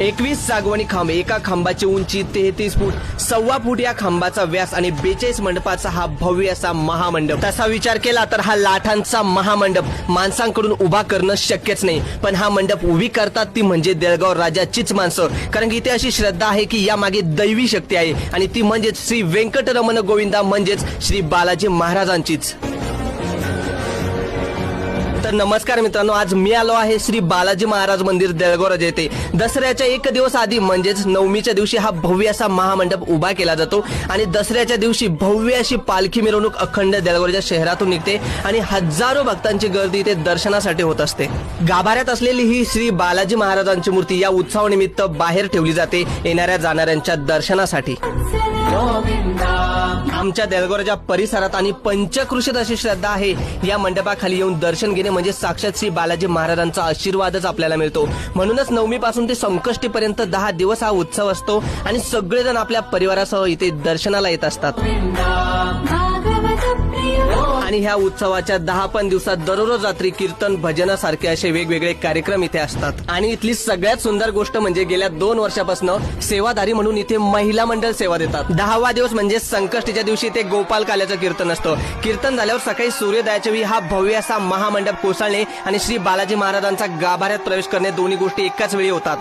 एकवीस सागवणी खांब एका खांबाची उंची तेहतीस फूट सव्वा फूट या खांबाचा व्यास आणि बेचाळीस मंडपाचा हा भव्य असा महामंडप. तसा विचार केला तर हा लाठांचा महामंडप माणसांकडून उभा करणं शक्यच नाही. पण हा मंडप उभी करतात ती म्हणजे देळगाव राजाचीच माणसं. कारण की इथे अशी श्रद्धा आहे की या मागे दैवी शक्ती आहे. आणि ती म्हणजेच श्री व्यंकटरमण गोविंदा म्हणजेच श्री बालाजी महाराजांचीच. तर नमस्कार मित्रांनो आज मी आलो आहे श्री बालाजी महाराज मंदिर देळगोरज येथे दसऱ्याच्या एक दिवस आधी म्हणजेच नवमीच्या दिवशी हा भव्य असा महामंडप उभा केला जातो. आणि दसऱ्याच्या दिवशी भव्य अशी पालखी मिरवणूक अखंड देळगोरच्या शहरातून निघते आणि हजारो भक्तांची गर्दी इथे दर्शनासाठी होत असते. गाभाऱ्यात असलेली ही श्री बालाजी महाराजांची मूर्ती या उत्सवानिमित्त बाहेर ठेवली जाते येणाऱ्या जाणाऱ्यांच्या दर्शनासाठी. आमच्या देळगोराच्या परिसरात आणि पंचकृषीत अशी श्रद्धा आहे. या मंडपाखाली येऊन दर्शन घेणे म्हणजे साक्षात श्री बालाजी महाराजांचा आशीर्वादच आपल्याला मिळतो. म्हणूनच नवमी पासून ते संकष्टी पर्यंत दहा दिवस हा उत्सव असतो आणि सगळेजण आपल्या परिवारासह इथे दर्शनाला येत असतात. आणि ह्या उत्सवाच्या दहा पण दिवसात दररोज रात्री कीर्तन भजनासारखे असे वेगवेगळे कार्यक्रम इथे असतात. आणि इथली सगळ्यात सुंदर गोष्ट म्हणजे गेल्या दोन वर्षापासून सेवाधारी म्हणून इथे महिला मंडळ सेवा देतात. दहावा दिवस म्हणजे संकष्टीच्या दिवशी ते गोपाल काल्याचं कीर्तन असतं. कीर्तन झाल्यावर सकाळी सूर्योदयाच्या वेळी हा भव्य असा महामंडप कोसळणे आणि श्री बालाजी महाराजांचा गाभाऱ्यात प्रवेश करणे दोन्ही गोष्टी एकाच वेळी होतात.